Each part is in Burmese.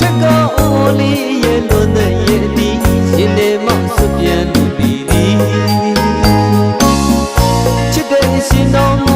ထက်ကောလေးရဲ့လွန်တဲ့ရဲ့ဒီရင်ထဲမှာစပြန်လို့ပြီးသည်ချစ်တဲ့ရှင်တော်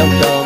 Yum.